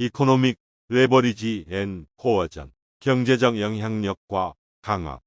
이코노믹 레버리지 앤 코어전, 경제적 영향력과 강화.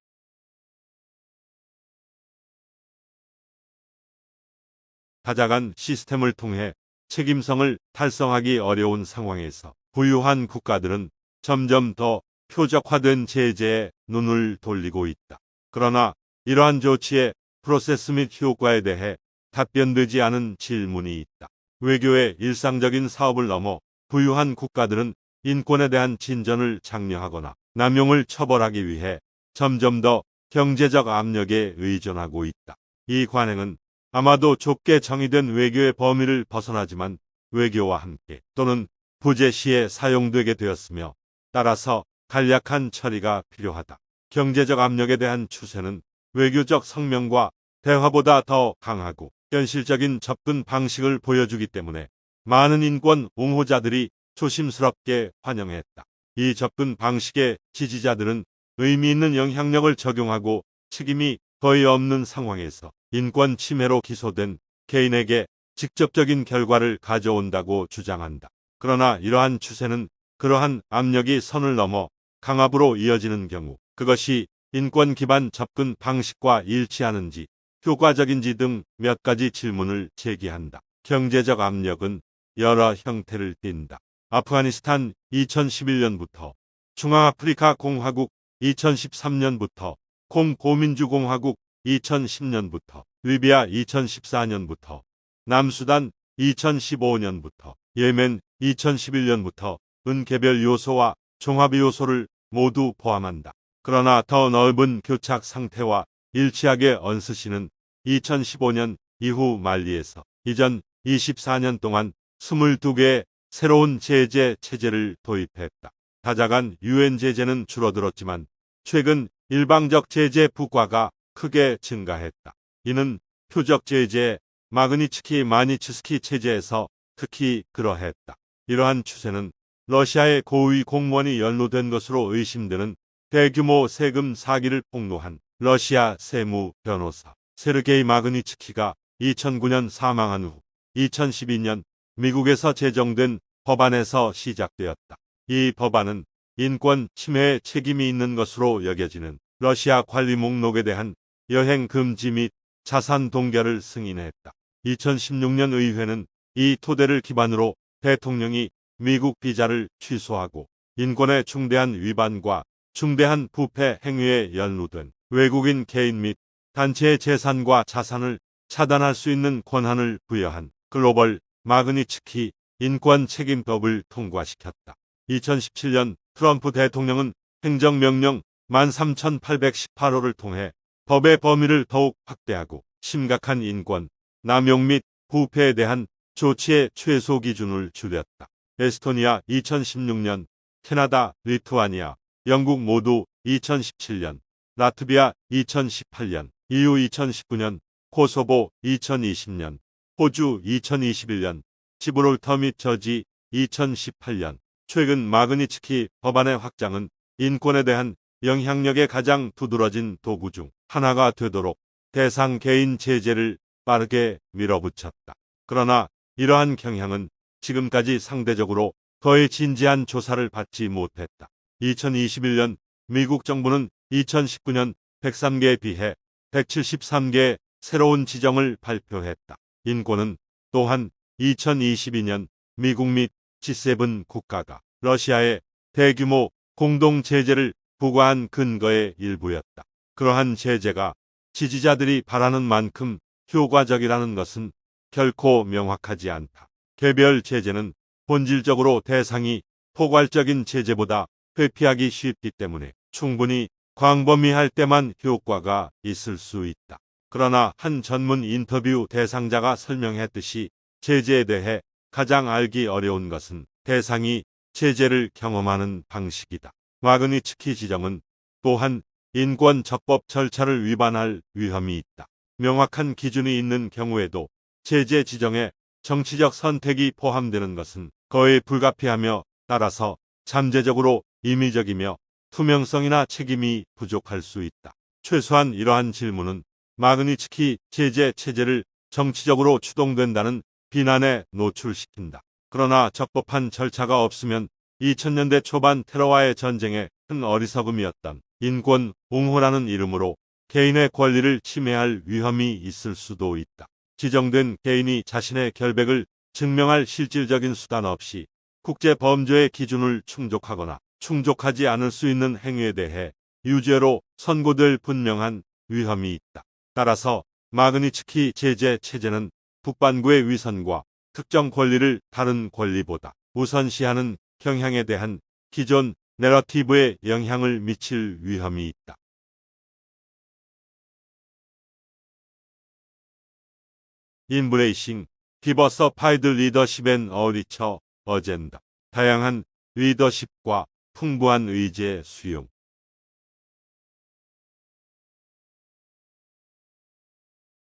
다자간 시스템을 통해 책임성을 달성하기 어려운 상황에서 부유한 국가들은 점점 더 표적화된 제재에 눈을 돌리고 있다. 그러나 이러한 조치의 프로세스 및 효과에 대해 답변되지 않은 질문이 있다. 외교의 일상적인 사업을 넘어 부유한 국가들은 인권에 대한 진전을 장려하거나 남용을 처벌하기 위해 점점 더 경제적 압력에 의존하고 있다. 이 관행은 아마도 좁게 정의된 외교의 범위를 벗어나지만 외교와 함께 또는 부재 시에 사용되게 되었으며 따라서 간략한 처리가 필요하다. 경제적 압력에 대한 추세는 외교적 성명과 대화보다 더 강하고 현실적인 접근 방식을 보여주기 때문에 많은 인권 옹호자들이 조심스럽게 환영했다. 이 접근 방식의 지지자들은 의미 있는 영향력을 적용하고 책임이 거의 없는 상황에서 인권 침해로 기소된 개인에게 직접적인 결과를 가져온다고 주장한다. 그러나 이러한 추세는 그러한 압력이 선을 넘어 강압으로 이어지는 경우 그것이 인권 기반 접근 방식과 일치하는지 효과적인지 등 몇 가지 질문을 제기한다. 경제적 압력은 여러 형태를 띈다. 아프가니스탄 2011년부터 중앙아프리카 공화국 2013년부터 콩고민주공화국 2010년부터 리비아 2014년부터 남수단 2015년부터 예멘 2011년부터 은 개별 요소와 종합 요소를 모두 포함한다. 그러나 더 넓은 교착 상태와 일치하게 언스시는 2015년 이후 말리에서 이전 24년 동안 22개의 새로운 제재 체제를 도입했다. 다자간 유엔 제재는 줄어들었지만 최근 일방적 제재 부과가 크게 증가했다. 이는 표적 제재 마그니츠키 마니츠스키 체제에서 특히 그러했다. 이러한 추세는 러시아의 고위 공무원이 연루된 것으로 의심되는 대규모 세금 사기를 폭로한 러시아 세무 변호사 세르게이 마그니츠키가 2009년 사망한 후 2012년 미국에서 제정된 법안에서 시작되었다. 이 법안은 인권 침해에 책임이 있는 것으로 여겨지는 러시아 관리 목록에 대한 여행 금지 및 자산 동결을 승인했다. 2016년 의회는 이 토대를 기반으로 대통령이 미국 비자를 취소하고 인권의 중대한 위반과 중대한 부패 행위에 연루된 외국인 개인 및 단체의 재산과 자산을 차단할 수 있는 권한을 부여한 글로벌 마그니츠키 인권 책임법을 통과시켰다. 2017년 트럼프 대통령은 행정명령 13,818호를 통해 법의 범위를 더욱 확대하고 심각한 인권, 남용 및 부패에 대한 조치의 최소 기준을 줄였다. 에스토니아 2016년, 캐나다, 리투아니아, 영국 모두 2017년, 라트비아 2018년, EU 2019년, 코소보 2020년, 호주 2021년, 지브롤터 및 저지 2018년, 최근 마그니츠키 법안의 확장은 인권에 대한 영향력의 가장 두드러진 도구 중 하나가 되도록 대상 개인 제재를 빠르게 밀어붙였다. 그러나 이러한 경향은 지금까지 상대적으로 거의 진지한 조사를 받지 못했다. 2021년 미국 정부는 2019년 103개에 비해 173개의 새로운 지정을 발표했다. 인권은 또한 2022년 미국 및 G7 국가가 러시아에 대규모 공동 제재를 부과한 근거의 일부였다. 그러한 제재가 지지자들이 바라는 만큼 효과적이라는 것은 결코 명확하지 않다. 개별 제재는 본질적으로 대상이 포괄적인 제재보다 회피하기 쉽기 때문에 충분히 광범위할 때만 효과가 있을 수 있다. 그러나 한 전문 인터뷰 대상자가 설명했듯이 제재에 대해 가장 알기 어려운 것은 대상이 제재를 경험하는 방식이다. 마그니츠키 지정은 또한 인권 적법 절차를 위반할 위험이 있다. 명확한 기준이 있는 경우에도 제재 지정에 정치적 선택이 포함되는 것은 거의 불가피하며 따라서 잠재적으로 임의적이며 투명성이나 책임이 부족할 수 있다. 최소한 이러한 질문은 마그니츠키 제재 체제를 정치적으로 추동된다는 비난에 노출시킨다. 그러나 적법한 절차가 없으면 2000년대 초반 테러와의 전쟁에 큰 어리석음이었던 인권 옹호라는 이름으로 개인의 권리를 침해할 위험이 있을 수도 있다. 지정된 개인이 자신의 결백을 증명할 실질적인 수단 없이 국제 범죄의 기준을 충족하거나 충족하지 않을 수 있는 행위에 대해 유죄로 선고될 분명한 위험이 있다. 따라서 마그니츠키 제재 체제는 북반구의 위선과 특정 권리를 다른 권리보다 우선시하는 경향에 대한 기존 내러티브에 영향을 미칠 위험이 있다. 인브레이싱 디버서 파이드 리더십 앤 어리처 어젠다. 다양한 리더십과 풍부한 의제 수용.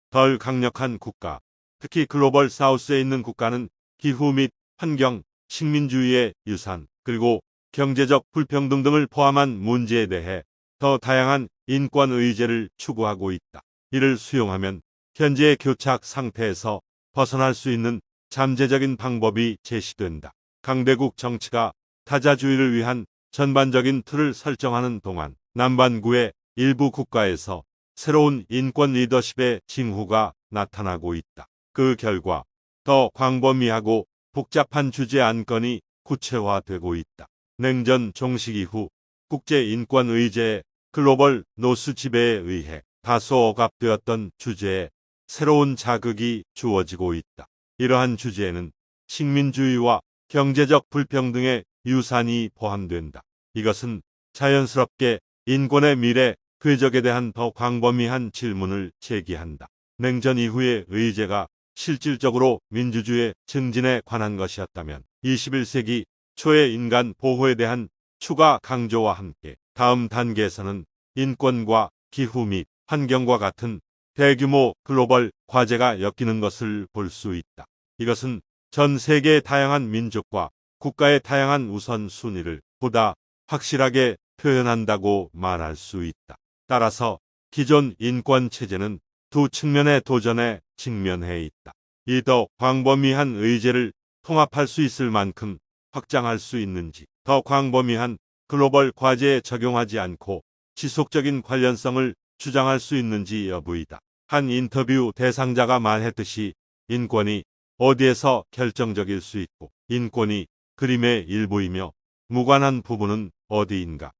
덜 강력한 국가, 특히 글로벌 사우스에 있는 국가는 기후 및 환경, 식민주의의 유산, 그리고 경제적 불평등 등을 포함한 문제에 대해 더 다양한 인권 의제를 추구하고 있다. 이를 수용하면 현재의 교착 상태에서 벗어날 수 있는 잠재적인 방법이 제시된다. 강대국 정치가 타자주의를 위한 전반적인 틀을 설정하는 동안 남반구의 일부 국가에서 새로운 인권 리더십의 징후가 나타나고 있다. 그 결과 더 광범위하고 복잡한 주제 안건이 구체화되고 있다. 냉전 종식 이후 국제 인권 의제의 글로벌 노스 지배에 의해 다소 억압되었던 주제에 새로운 자극이 주어지고 있다. 이러한 주제에는 식민주의와 경제적 불평등의 유산이 포함된다. 이것은 자연스럽게 인권의 미래 궤적에 대한 더 광범위한 질문을 제기한다. 냉전 이후의 의제가 실질적으로 민주주의 증진에 관한 것이었다면 21세기 초의 인간 보호에 대한 추가 강조와 함께 다음 단계에서는 인권과 기후 및 환경과 같은 대규모 글로벌 과제가 엮이는 것을 볼 수 있다. 이것은 전 세계의 다양한 민족과 국가의 다양한 우선순위를 보다 확실하게 표현한다고 말할 수 있다. 따라서 기존 인권 체제는 두 측면의 도전에 직면해 있다. 이 더 광범위한 의제를 통합할 수 있을 만큼 확장할 수 있는지, 더 광범위한 글로벌 과제에 적용하지 않고 지속적인 관련성을 주장할 수 있는지 여부이다. 한 인터뷰 대상자가 말했듯이 인권이 어디에서 결정적일 수 있고 인권이 그림의 일부이며 무관한 부분은 어디인가?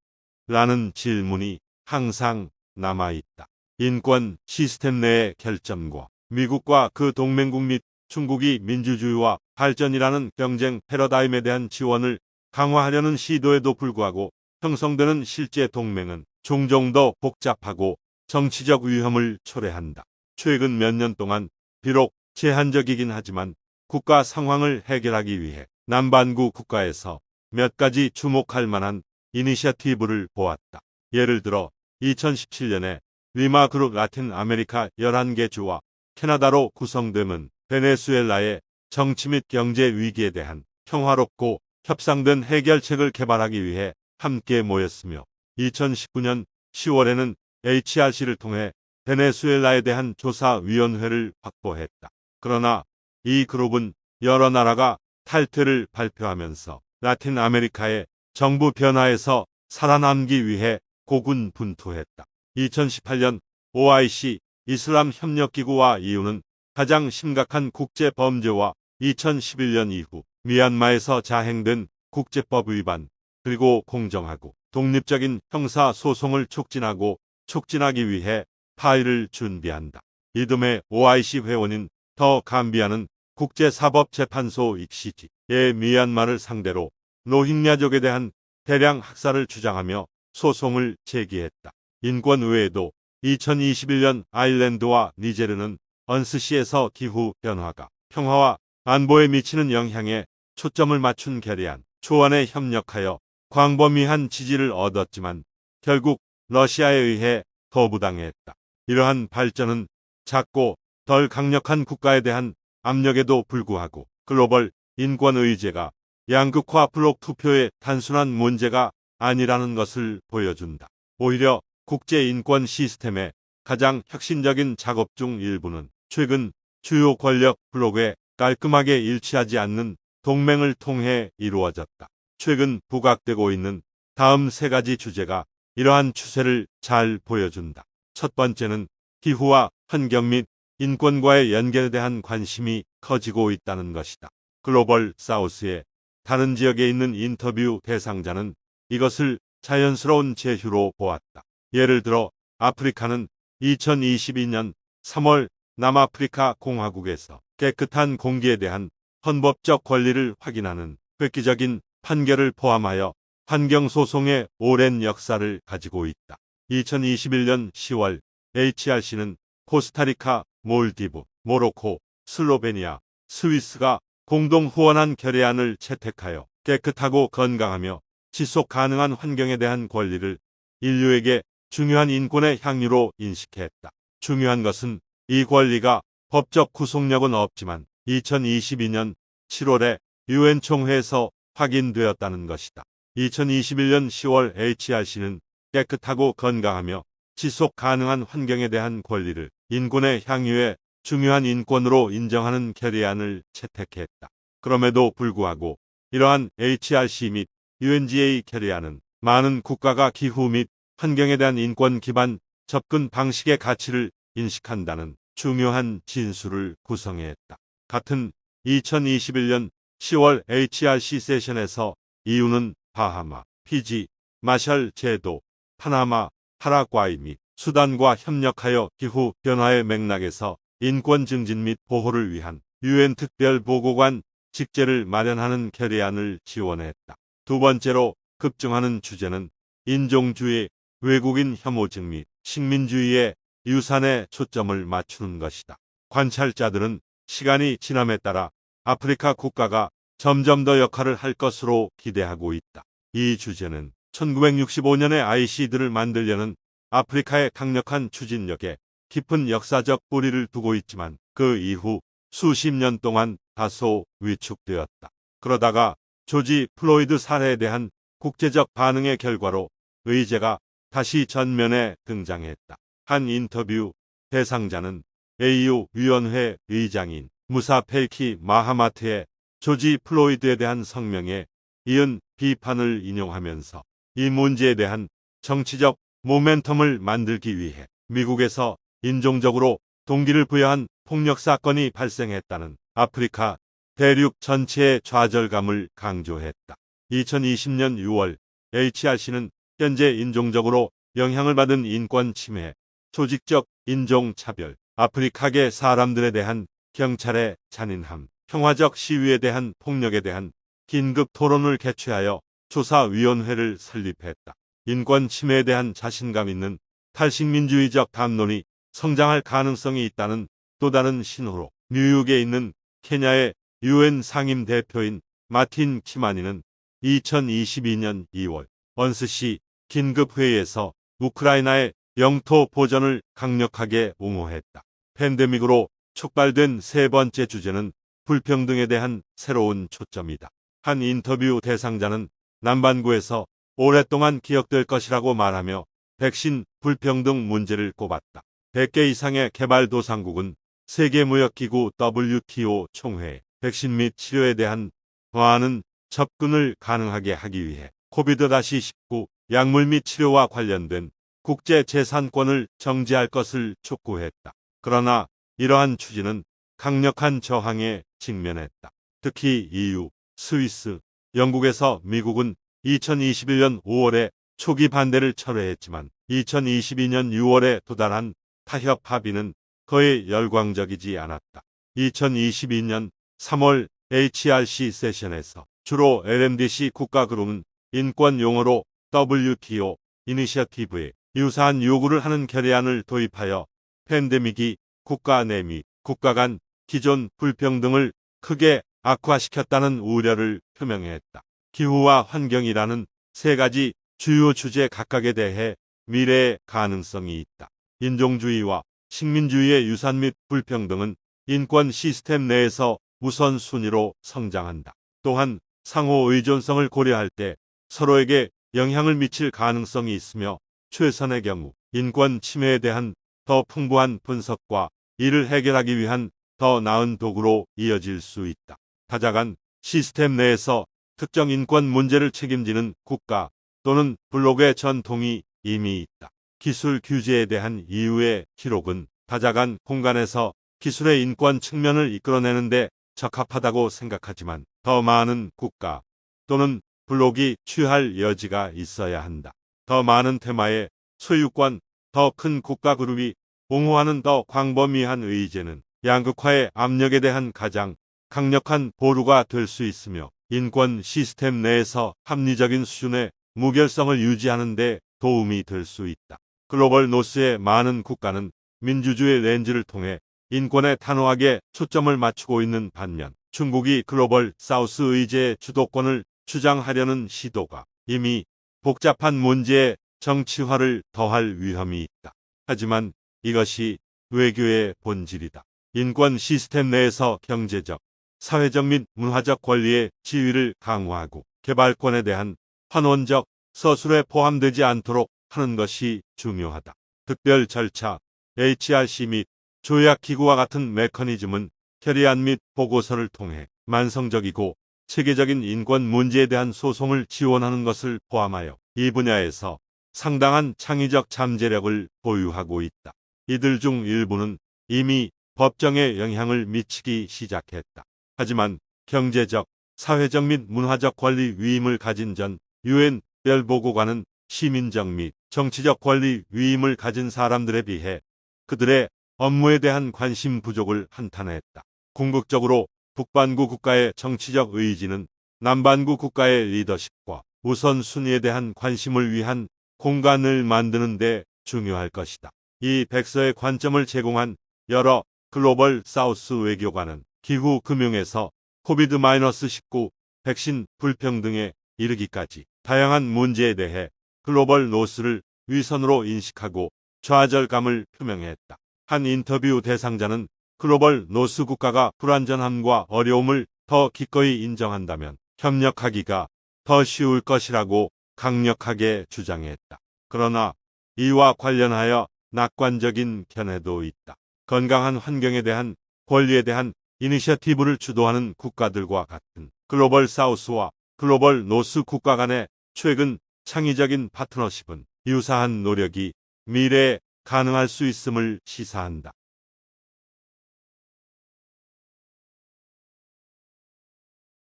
라는 질문이 항상 남아있다. 인권 시스템 내의 결점과 미국과 그 동맹국 및 중국이 민주주의와 발전이라는 경쟁 패러다임에 대한 지원을 강화하려는 시도에도 불구하고 형성되는 실제 동맹은 종종 더 복잡하고 정치적 위험을 초래한다. 최근 몇 년 동안 비록 제한적이긴 하지만 국가 상황을 해결하기 위해 남반구 국가에서 몇 가지 주목할 만한 이니셔티브를 보았다. 예를 들어 2017년에 리마 그룹 라틴 아메리카 11개 주와 캐나다로 구성됨은 베네수엘라의 정치 및 경제 위기에 대한 평화롭고 협상된 해결책을 개발하기 위해 함께 모였으며 2019년 10월에는 HRC를 통해 베네수엘라에 대한 조사위원회를 확보했다. 그러나 이 그룹은 여러 나라가 탈퇴를 발표하면서 라틴 아메리카의 정부 변화에서 살아남기 위해 고군 분투했다. 2018년 OIC 이슬람 협력기구와 이유는 가장 심각한 국제 범죄와 2011년 이후 미얀마에서 자행된 국제법 위반 그리고 공정하고 독립적인 형사 소송을 촉진하고 촉진하기 위해 파일을 준비한다. 이듬해 OIC 회원인 더 감비아는 국제사법재판소 익시지의 미얀마를 상대로 로힝야족에 대한 대량 학살을 주장하며 소송을 제기했다. 인권 외에도 2021년 아일랜드와 니제르는 언스시에서 기후 변화가 평화와 안보에 미치는 영향에 초점을 맞춘 결의안 초안에 협력하여 광범위한 지지를 얻었지만 결국 러시아에 의해 거부당했다. 이러한 발전은 작고 덜 강력한 국가에 대한 압력에도 불구하고 글로벌 인권 의제가 양극화 블록 투표의 단순한 문제가 아니라는 것을 보여준다. 오히려 국제 인권 시스템의 가장 혁신적인 작업 중 일부는 최근 주요 권력 블록에 깔끔하게 일치하지 않는 동맹을 통해 이루어졌다. 최근 부각되고 있는 다음 세 가지 주제가 이러한 추세를 잘 보여준다. 첫 번째는 기후와 환경 및 인권과의 연결에 대한 관심이 커지고 있다는 것이다. 글로벌 사우스의 다른 지역에 있는 인터뷰 대상자는 이것을 자연스러운 제휴로 보았다. 예를 들어 아프리카는 2022년 3월 남아프리카 공화국에서 깨끗한 공기에 대한 헌법적 권리를 확인하는 획기적인 판결을 포함하여 환경소송의 오랜 역사를 가지고 있다. 2021년 10월 HRC는 코스타리카, 몰디브, 모로코, 슬로베니아, 스위스가 공동 후원한 결의안을 채택하여 깨끗하고 건강하며 지속 가능한 환경에 대한 권리를 인류에게 중요한 인권의 향유로 인식했다. 중요한 것은 이 권리가 법적 구속력은 없지만 2022년 7월에 유엔 총회에서 확인되었다는 것이다. 2021년 10월 HRC는 깨끗하고 건강하며 지속 가능한 환경에 대한 권리를 인권의 향유의 중요한 인권으로 인정하는 결의안을 채택했다. 그럼에도 불구하고 이러한 HRC 및 UNGA 결의안은 많은 국가가 기후 및 환경에 대한 인권 기반 접근 방식의 가치를 인식한다는 중요한 진수를 구성했다. 같은 2021년 10월 HRC 세션에서 이유는 바하마, 피지, 마샬 제도, 파나마, 파라과이 및 수단과 협력하여 기후 변화의 맥락에서 인권 증진 및 보호를 위한 유엔 특별 보고관 직제를 마련하는 결의안을 지원했다. 두 번째로 급증하는 주제는 인종주의, 외국인 혐오증 및 식민주의의 유산에 초점을 맞추는 것이다. 관찰자들은 시간이 지남에 따라 아프리카 국가가 점점 더 역할을 할 것으로 기대하고 있다. 이 주제는 1965년에 IC들을 만들려는 아프리카의 강력한 추진력에 깊은 역사적 뿌리를 두고 있지만 그 이후 수십 년 동안 다소 위축되었다. 그러다가 조지 플로이드 사례에 대한 국제적 반응의 결과로 의제가 다시 전면에 등장했다. 한 인터뷰 대상자는 AU 위원회 의장인 무사 펠키 마하마트의 조지 플로이드에 대한 성명에 이은 비판을 인용하면서 이 문제에 대한 정치적 모멘텀을 만들기 위해 미국에서 인종적으로 동기를 부여한 폭력 사건이 발생했다는 아프리카 대륙 전체의 좌절감을 강조했다. 2020년 6월 HRC는 현재 인종적으로 영향을 받은 인권 침해, 조직적 인종 차별, 아프리카계 사람들에 대한 경찰의 잔인함, 평화적 시위에 대한 폭력에 대한 긴급 토론을 개최하여 조사위원회를 설립했다. 인권 침해에 대한 자신감 있는 탈식민주의적 담론이 성장할 가능성이 있다는 또 다른 신호로 뉴욕에 있는 케냐의 유엔 상임 대표인 마틴 키마니는 2022년 2월 언스시 긴급회의에서 우크라이나의 영토 보전을 강력하게 옹호했다. 팬데믹으로 촉발된 세 번째 주제는 불평등에 대한 새로운 초점이다. 한 인터뷰 대상자는 남반구에서 오랫동안 기억될 것이라고 말하며 백신 불평등 문제를 꼽았다. 100개 이상의 개발도상국은 세계무역기구 WTO 총회 백신 및 치료에 대한 더하는 접근을 가능하게 하기 위해 코비드-19 약물 및 치료와 관련된 국제 재산권을 정지할 것을 촉구했다. 그러나 이러한 추진은 강력한 저항에 직면했다. 특히 EU, 스위스, 영국에서 미국은 2021년 5월에 초기 반대를 철회했지만 2022년 6월에 도달한 타협 합의는 거의 열광적이지 않았다. 2022년 3월 HRC 세션에서 주로 LMDC 국가그룹은 인권 용어로 WTO 이니셔티브에 유사한 요구를 하는 결의안을 도입하여 팬데믹이 국가 내 및 국가 간 기존 불평등을 크게 악화시켰다는 우려를 표명했다. 기후와 환경이라는 세 가지 주요 주제 각각에 대해 미래의 가능성이 있다. 인종주의와 식민주의의 유산 및 불평등은 인권 시스템 내에서 우선순위로 성장한다. 또한 상호 의존성을 고려할 때 서로에게 영향을 미칠 가능성이 있으며 최선의 경우 인권 침해에 대한 더 풍부한 분석과 이를 해결하기 위한 더 나은 도구로 이어질 수 있다. 타자간 시스템 내에서 특정 인권 문제를 책임지는 국가 또는 블록의 전통이 이미 있다. 기술 규제에 대한 이유의 기록은 다자간 공간에서 기술의 인권 측면을 이끌어내는데 적합하다고 생각하지만 더 많은 국가 또는 블록이 취할 여지가 있어야 한다. 더 많은 테마의 소유권, 더 큰 국가 그룹이 옹호하는 더 광범위한 의제는 양극화의 압력에 대한 가장 강력한 보루가 될 수 있으며 인권 시스템 내에서 합리적인 수준의 무결성을 유지하는 데 도움이 될 수 있다. 글로벌 노스의 많은 국가는 민주주의 렌즈를 통해 인권에 단호하게 초점을 맞추고 있는 반면 중국이 글로벌 사우스 의제의 주도권을 주장하려는 시도가 이미 복잡한 문제의 정치화를 더할 위험이 있다. 하지만 이것이 외교의 본질이다. 인권 시스템 내에서 경제적, 사회적 및 문화적 권리의 지위를 강화하고 개발권에 대한 환원적 서술에 포함되지 않도록 하는 것이 중요하다. 특별 절차, HRC 및 조약기구와 같은 메커니즘은 결의안 및 보고서를 통해 만성적이고 체계적인 인권 문제에 대한 소송을 지원하는 것을 포함하여 이 분야에서 상당한 창의적 잠재력을 보유하고 있다. 이들 중 일부는 이미 법정에 영향을 미치기 시작했다. 하지만 경제적, 사회적 및 문화적 권리 위임을 가진 전 유엔 별보고관은 시민적 및 정치적 권리 위임을 가진 사람들에 비해 그들의 업무에 대한 관심 부족을 한탄했다. 궁극적으로 북반구 국가의 정치적 의지는 남반구 국가의 리더십과 우선순위에 대한 관심을 위한 공간을 만드는 데 중요할 것이다. 이 백서의 관점을 제공한 여러 글로벌 사우스 외교관은 기후 금융에서 코비드-19 백신 불평등에 이르기까지 다양한 문제에 대해 글로벌 노스를 위선으로 인식하고 좌절감을 표명했다. 한 인터뷰 대상자는 글로벌 노스 국가가 불완전함과 어려움을 더 기꺼이 인정한다면 협력하기가 더 쉬울 것이라고 강력하게 주장했다. 그러나 이와 관련하여 낙관적인 견해도 있다. 건강한 환경에 대한 권리에 대한 이니셔티브를 주도하는 국가들과 같은 글로벌 사우스와 글로벌 노스 국가 간의 최근 창의적인 파트너십은 유사한 노력이 미래에 가능할 수 있음을 시사한다.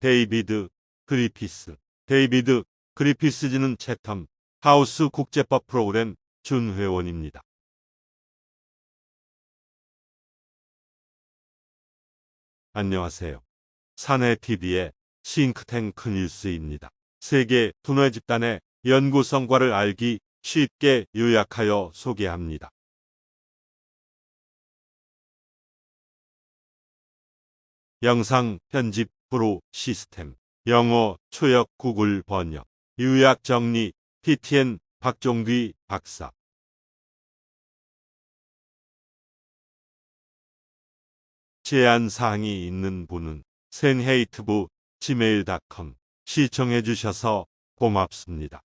데이비드 그리피스 데이비드 그리피스지는 채텀 하우스 국제법 프로그램 준회원입니다. 안녕하세요. 사내TV의 싱크탱크 뉴스입니다. 세계 분해 집단의 연구 성과를 알기 쉽게 요약하여 소개합니다. 영상 편집 프로 시스템 영어 초역 구글 번역 요약 정리 PTN 박종귀 박사 제안 사항이 있는 분은 센헤이트부 gmail.com 시청해 주셔서 고맙습니다.